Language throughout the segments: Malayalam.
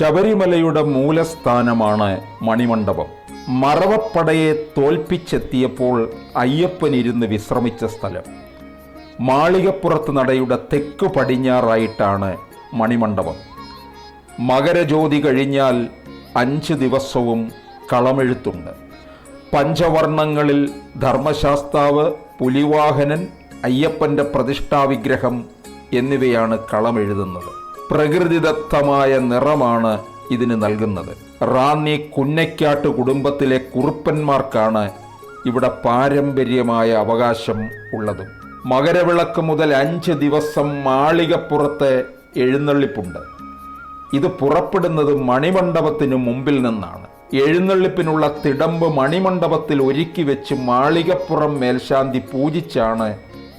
ശബരിമലയുടെ മൂലസ്ഥാനമാണ് മണിമണ്ഡപം. മറവപ്പടയെ തോൽപ്പിച്ചെത്തിയപ്പോൾ അയ്യപ്പൻ ഇരുന്ന് വിശ്രമിച്ച സ്ഥലം. മാളികപ്പുറത്ത് നടയുടെ തെക്കു പടിഞ്ഞാറായിട്ടാണ് മണിമണ്ഡപം. മകരജ്യോതി കഴിഞ്ഞാൽ അഞ്ച് ദിവസവും കളമെഴുത്തുണ്ട്. പഞ്ചവർണങ്ങളിൽ ധർമ്മശാസ്താവ് പുലിവാഹനൻ അയ്യപ്പന്റെ പ്രതിഷ്ഠാവിഗ്രഹം എന്നിവയാണ് കളമെഴുതുന്നത്. പ്രകൃതിദത്തമായ നിറമാണ് ഇതിന് നൽകുന്നത്. റാന്നി കുന്നയ്ക്കാട്ട് കുടുംബത്തിലെ കുറുപ്പന്മാർക്കാണ് ഇവിടെ പാരമ്പര്യമായ അവകാശം ഉള്ളതും. മകരവിളക്ക് മുതൽ അഞ്ച് ദിവസം മാളികപ്പുറത്ത് എഴുന്നള്ളിപ്പുണ്ട്. ഇത് പുറപ്പെടുന്നത് മണിമണ്ഡപത്തിനു മുമ്പിൽ നിന്നാണ്. എഴുന്നള്ളിപ്പിനുള്ള തിടമ്പ് മണിമണ്ഡപത്തിൽ ഒരുക്കി വെച്ച് മാളികപ്പുറം മേൽശാന്തി പൂജിച്ചാണ്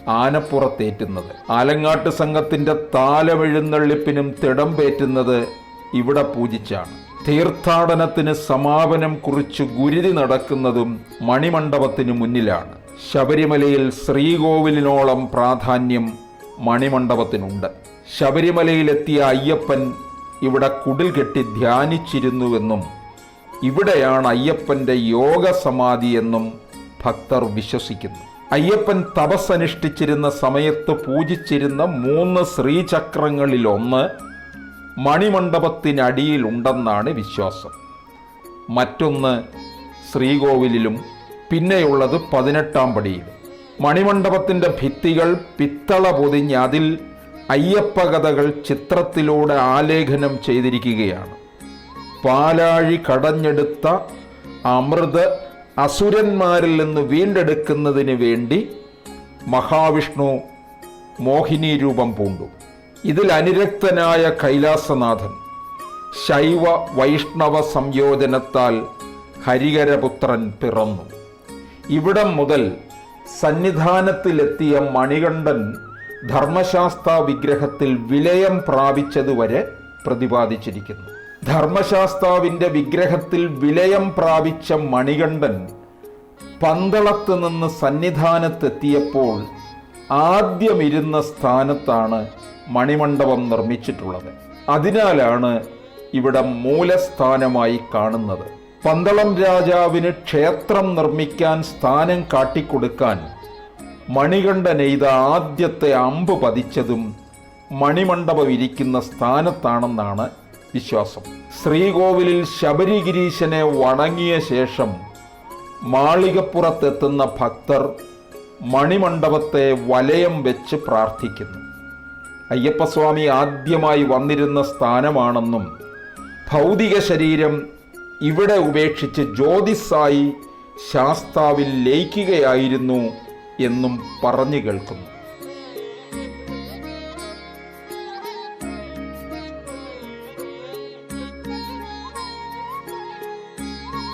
ആനപ്പുറത്തേറ്റുന്നത്. ആലങ്ങാട്ട് സംഘത്തിന്റെ താലമെഴുന്നള്ളിപ്പിനും തിടമ്പേറ്റുന്നത് ഇവിടെ പൂജിച്ചാണ്. തീർത്ഥാടനത്തിന് സമാപനം കുറിച്ച് ഗുരുതി നടക്കുന്നതും മണിമണ്ഡപത്തിന് മുന്നിലാണ്. ശബരിമലയിൽ ശ്രീകോവിലിനോളം പ്രാധാന്യം മണിമണ്ഡപത്തിനുണ്ട്. ശബരിമലയിലെത്തിയ അയ്യപ്പൻ ഇവിടെ കുടിൽ കെട്ടി ധ്യാനിച്ചിരുന്നുവെന്നും ഇവിടെയാണ് അയ്യപ്പന്റെ യോഗസമാധി എന്നും ഭക്തർ വിശ്വസിക്കുന്നു. അയ്യപ്പൻ തപസ്സനുഷ്ഠിച്ചിരുന്ന സമയത്ത് പൂജിച്ചിരുന്ന മൂന്ന് ശ്രീചക്രങ്ങളിലൊന്ന് മണിമണ്ഡപത്തിനടിയിലുണ്ടെന്നാണ് വിശ്വാസം. മറ്റൊന്ന് ശ്രീകോവിലിലും പിന്നെയുള്ളത് പതിനെട്ടാം പടിയിലും. മണിമണ്ഡപത്തിന്റെ ഭിത്തികൾ പിത്തള പൊതിഞ്ഞ് അതിൽ അയ്യപ്പകഥകൾ ചിത്രത്തിലൂടെ ആലേഖനം ചെയ്തിരിക്കുകയാണ്. പാലാഴി കടഞ്ഞെടുത്ത അമൃത് അസുരന്മാരിൽ നിന്ന് വീണ്ടെടുക്കുന്നതിന് വേണ്ടി മഹാവിഷ്ണു മോഹിനി രൂപം പൂണ്ടു. ഇതിൽ അനിരക്തനായ കൈലാസനാഥൻ ശൈവ വൈഷ്ണവ സംയോജനത്താൽ ഹരികരപുത്രൻ പിറന്നു. ഇവിടം മുതൽ സന്നിധാനത്തിലെത്തിയ മണികണ്ഠൻ ധർമ്മശാസ്ത്ര വിഗ്രഹത്തിൽ വിലയം പ്രാപിച്ചതുവരെ പ്രതിപാദിച്ചിരിക്കുന്നു. ധർമ്മശാസ്താവിന്റെ വിഗ്രഹത്തിൽ വിലയം പ്രാപിച്ച മണികണ്ഠൻ പന്തളത്ത് നിന്ന് സന്നിധാനത്തെത്തിയപ്പോൾ ആദ്യം ഇരുന്ന സ്ഥാനത്താണ് മണിമണ്ഡപം നിർമ്മിച്ചിട്ടുള്ളത്. അതിനാലാണ് ഇവിടെ മൂലസ്ഥാനമായി കാണുന്നത്. പന്തളം രാജാവിന് ക്ഷേത്രം നിർമ്മിക്കാൻ സ്ഥാനം കാട്ടിക്കൊടുക്കാൻ മണികണ്ഠൻ എയ്ത ആദ്യത്തെ അമ്പ് പതിച്ചതും മണിമണ്ഡപം ഇരിക്കുന്ന സ്ഥാനത്താണെന്നാണ് വിശ്വാസം. ശ്രീകോവിലിൽ ശബരിഗിരീശനെ വണങ്ങിയ ശേഷം മാളികപ്പുറത്തെത്തുന്ന ഭക്തർ മണിമണ്ഡപത്തെ വലയം വെച്ച് പ്രാർത്ഥിക്കുന്നു. അയ്യപ്പസ്വാമി ആദ്യമായി വന്നിരുന്ന സ്ഥാനമാണെന്നും ഭൗതിക ശരീരം ഇവിടെ ഉപേക്ഷിച്ച് ജ്യോതിസായി ശാസ്താവിൽ ലയിക്കുകയായിരുന്നു എന്നും പറഞ്ഞു കേൾക്കുന്നു.